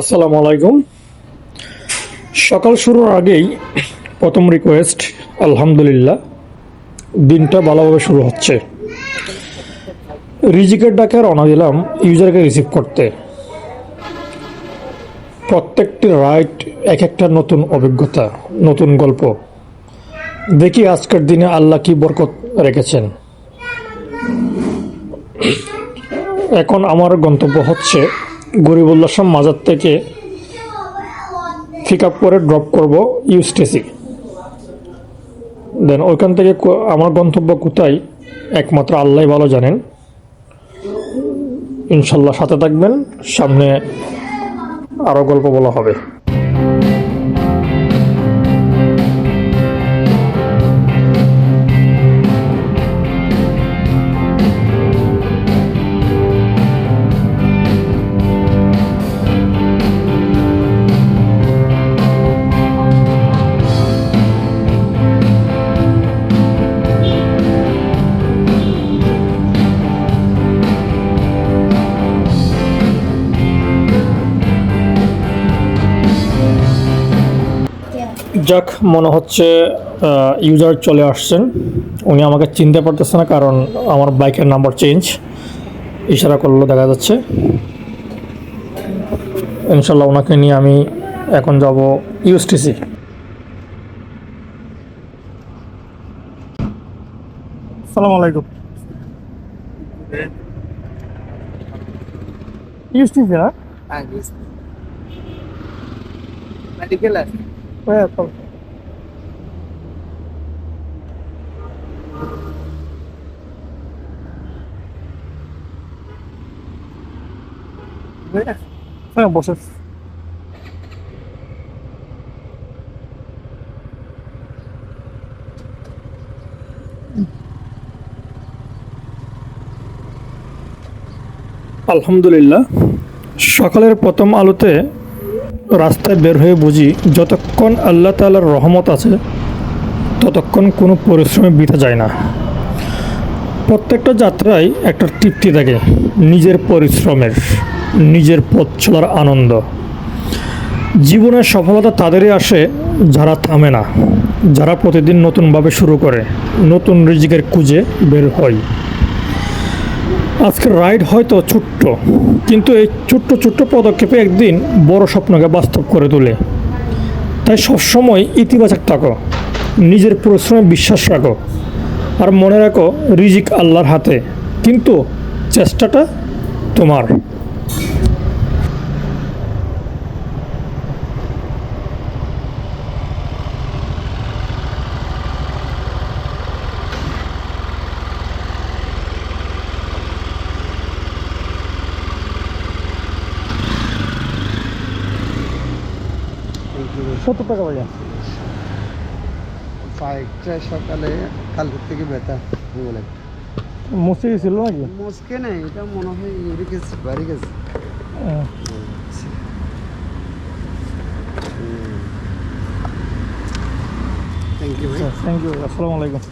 আসসালামু আলাইকুম। সকাল শুরুর আগেই প্রথম রিকোয়েস্ট আলহামদুলিল্লাহ, দিনটা ভালোভাবে শুরু হচ্ছে। রিজিকের ডাকে রওনা দিলাম ইউজারকে রিসিভ করতে। প্রত্যেকটি রাইট এক একটা নতুন অভিজ্ঞতা, নতুন গল্প। দেখি আজকের দিনে আল্লাহ কি বরকত রেখেছেন। এখন আমার গন্তব্য হচ্ছে গরিবুল্লাহ শাহ মাজার থেকে পিক আপ করে ড্রপ করব ইউস্টেসি দেন ওইখান থেকে আমার গন্তব্য কোথায়? একমাত্র আল্লাহ ভালো জানেন। ইনশাল্লাহ সাথে থাকবেন। সামনে আরও গল্প বলা হবে। যাক মনে হচ্ছে ইউজার চলে আসছেন। উনি আমাকে চিনতে পারতেছে না কারণ আমার বাইকের নাম্বার চেঞ্জ ইশারা করল দেখা যাচ্ছে। ইনশাল্লাহ ওনাকে নিয়ে আমি এখন যাব ইউএসটিসি সালাম আলাইকুম। ইউএসটিসি না? মেডিকেল আছে। হ্যাঁ হ্যাঁ বসে আলহামদুলিল্লাহ সকালের প্রথম আলোতে রাস্তায় বের হয়ে বুঝি যতক্ষণ আল্লাহ তালার রহমত আছে, ততক্ষণ কোনো পরিশ্রমে বিতে যায় না। প্রত্যেকটা যাত্রায় একটা তৃপ্তি থাকে, নিজের পরিশ্রমের, নিজের পথ চলার আনন্দ। জীবনের সফলতা তাদেরই আসে, যারা থামে না, যারা প্রতিদিন নতুনভাবে শুরু করে, নতুন রিজিকের খুঁজে বের হয়। আজকের রাইড হয়তো ছোট্ট, কিন্তু এই ছোট্ট ছোট্ট পদক্ষেপে একদিন বড় স্বপ্নকে বাস্তব করে তোলে। তাই সবসময় ইতিবাচক থাকো, নিজের পরিশ্রমে বিশ্বাস রাখো, আর মনে রাখো, রিজিক আল্লাহর হাতে, কিন্তু চেষ্টাটা তোমার। সত্তর টাকা ভাইয়া। বাইকটা সকালে কালকের থেকে ব্যথা বলে মুছে গেছিল নাকি? মসকে নেই এটা মনে হয় ইউরিক অ্যাসিড বাড়ি গেছে। থ্যাংক ইউ ভাই। থ্যাংক ইউ আসসালামু আলাইকুম।